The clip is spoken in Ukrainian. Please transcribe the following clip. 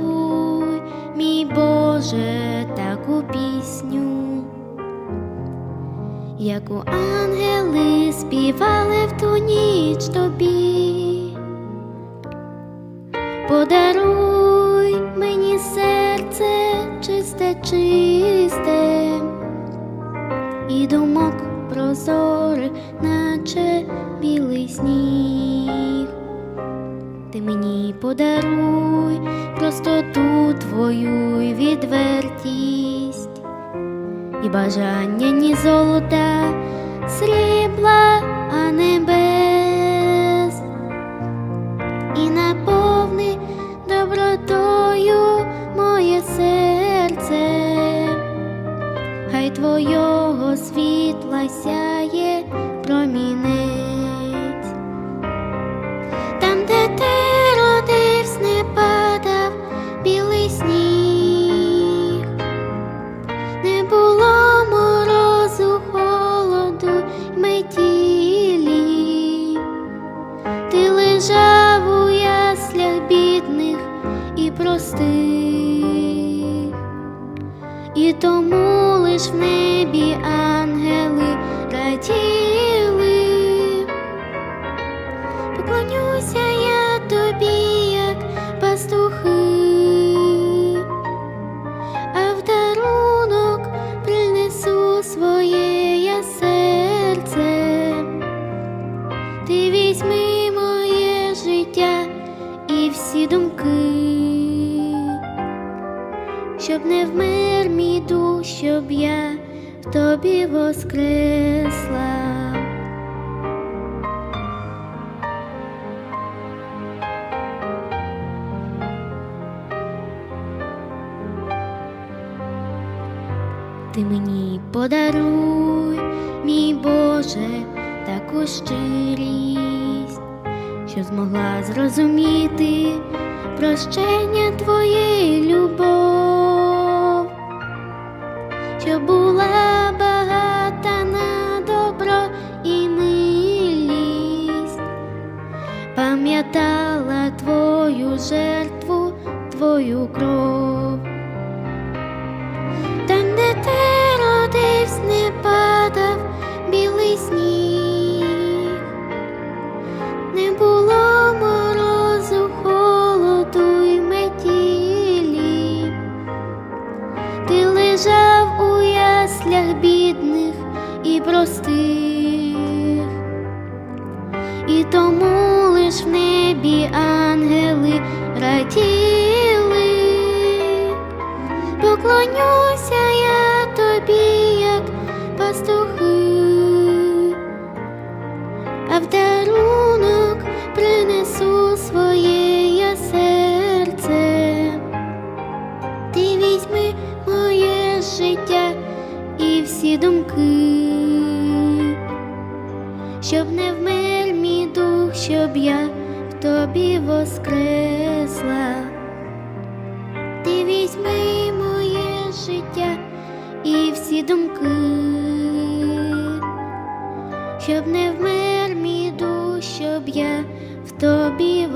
мені мій Боже, таку пісню, яку ангели співали в ту ніч тобі. Подаруй мені серце чисте, чисте, і думок прозоре, наче білий сніг. Ти мені подаруй простоту твою й відвертість, і бажання ні золота, срібла, а небес, і наповни добротою моє серце, хай твого світла сяє промінець. І простих, і тому лиш в небі ангели раділи. Поклонюся я тобі, як пастухи, а в дарунок принесу своє я серце. Ти візьми моє життя і всі думки, щоб не вмер мій дух, щоб я в тобі воскресла. Ти мені подаруй, мій Боже, таку щирість, що змогла зрозуміти прощення твоєї любов, що була багата на добро і милість, пам'ятала твою жертву, твою кров. Там, де ти простих, і тому лиш в небі ангели раділи. Поклонюся я тобі, як пастухи, а в дарунок принесу своє я серце. Ти візьми моє життя і всі думки, щоб не вмер мій дух, щоб я в тобі воскресла. Ти візьми моє життя і всі думки, щоб не вмер мій дух, щоб я в тобі